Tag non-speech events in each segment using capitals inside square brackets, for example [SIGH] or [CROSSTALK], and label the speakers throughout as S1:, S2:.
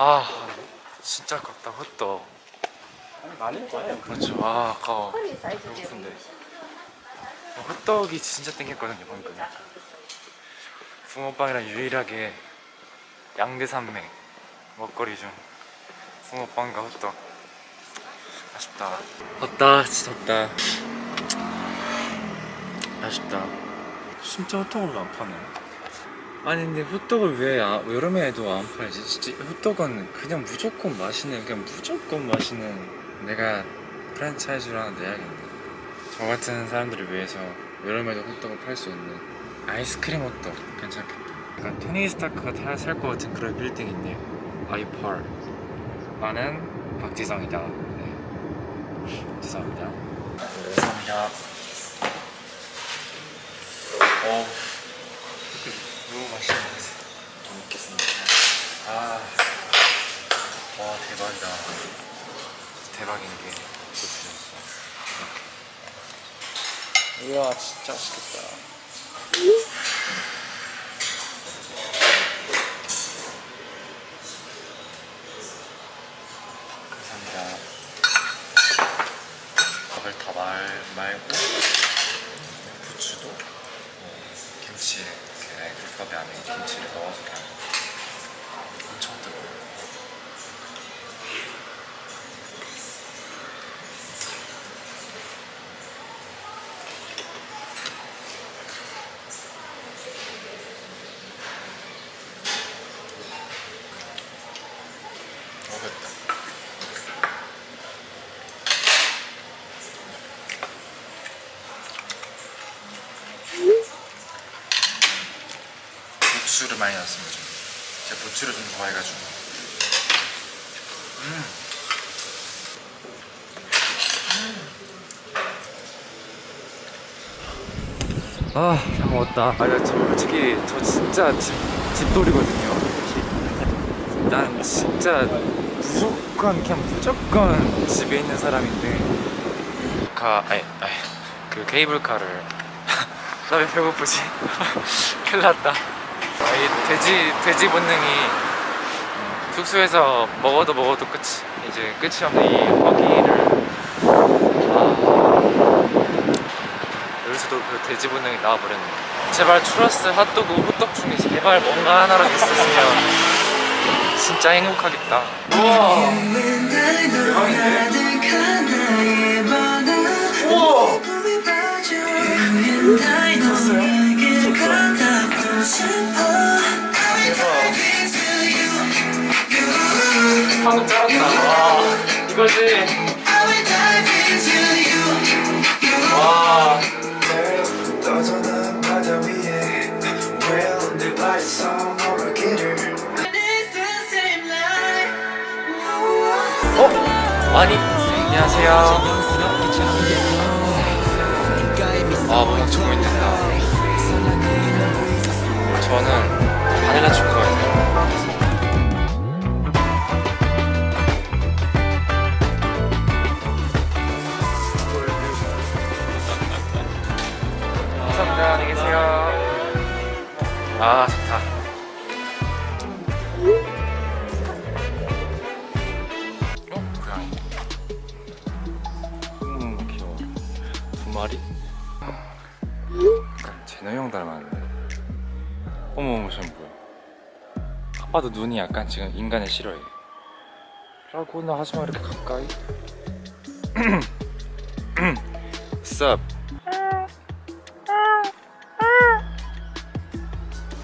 S1: 아 진짜 아깝다 호떡
S2: 많을 거예요.
S1: 그렇죠. 아 아까워. 배고픈데. 어, 호떡이 진짜 땡겼거든요 방금. 붕어빵이랑 유일하게 양대산맥 먹거리 중 붕어빵과 호떡. 아쉽다. 덥다 진짜 덥다. 아쉽다. 진짜 호떡을 왜안 파네 아니 근데 호떡을 왜 아, 여름에도 안 팔지? 진짜 호떡은 그냥 무조건 맛있는 그냥 무조건 맛있는 내가 프랜차이즈를 하나 내야겠네. 저 같은 사람들을 위해서 여름에도 호떡을 팔 수 있는 아이스크림 호떡 괜찮겠다. 약간 토니 스타크가 살 것 같은 그런 빌딩인데요. 아이펄. 나는 박지성이다. 네. [LAUGHS] 죄송합니다. 네, 감사합니다 어 너무 맛있는 것 같아요 잘 먹겠습니다 아, 와 대박이다 대박인 게 고추였어 이야 진짜 맛있겠다. 감사합니다. 밥을 다 말, 말고 부추도? 어, 김치 이렇게 굴밥에 안에 김치를 넣어서 그냥 엄청 뜨거워요 어렵다 부추를 많이 넣었습니다 좀. 제가 부추를 좀 좋아해가지고 음. 아, 잘 먹었다. 아, 나 지금 솔직히 저 진짜 집, 집돌이거든요. 난 진짜 무조건 그냥 무조건 집에 있는 사람인데 가, 아니, 아니 그 케이블카를 [LAUGHS] 나 왜 배고프지? [LAUGHS] 큰일 났다. 아, 이 돼지 돼지 본능이 어, 숙소에서 먹어도 먹어도 끝이 이제 끝이 없는 이 허기를 아, 여기서도 그 돼지 본능이 나와버렸네. 제발 추러스 핫도그 호떡 중에 제발 뭔가 하나라도 있었으면 진짜 행복하겠다. 우와. 이거지. 어? 아니, 안녕하세요. 아, 엄청 고민된다. 저는 바닐라 초코예요. 아, 좋다. 어? 고양이. 음, 귀여워. 두 마리? 약간 제노 형 닮았는데. 어머, 어머, 전 뭐야? 아빠도 눈이 약간 지금 인간을 싫어해. 라고나 하지마, 이렇게 가까이. [CLEARS THROAT] 쌉.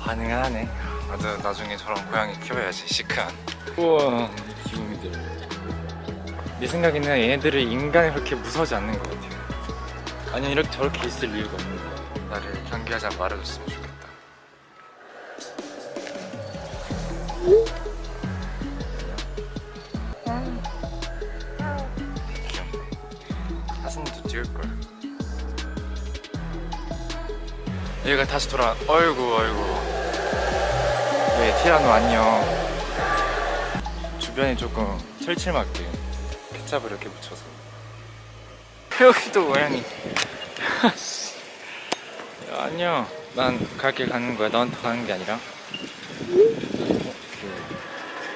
S1: 반응을 하네. 나도 나중에 저런 고양이 키워야지, 시크한. 우와, 귀요미들. 내 생각에는 얘네들을 인간이 그렇게 무서워하지 않는 것 같아요. 아니 이렇게 저렇게 있을 이유가 없는데 나를 경계하지 말아줬으면 좋겠다. 귀엽네. 사진도 찍을 걸. 얘가 다시 돌아. 어이구 어이구. 네 티라노 안녕. 주변이 조금 철칠맞게 케찹을 이렇게 묻혀서. 여기도 고양이. 야, 안녕. 난 갈길 가는 거야. 너한테 가는 게 아니라. 어, 귀여워.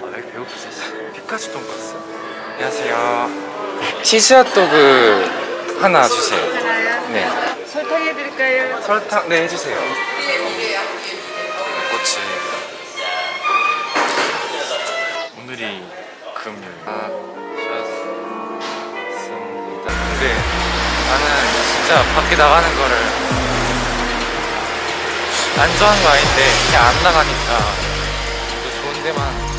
S1: 아, 왜 이렇게 배고프지? [LAUGHS] 피카츄 돈까스? 안녕하세요. 치즈 핫도그 하나 주세요. 네.
S3: 설탕 해드릴까요?
S1: 설탕 네 해주세요. 꽃이 오늘이 금요일. 아, 좋았습니다. 근데 나는 진짜 밖에 나가는 거를 안 좋아하는 거 아닌데 그냥 안 나가니까 또 좋은 데만.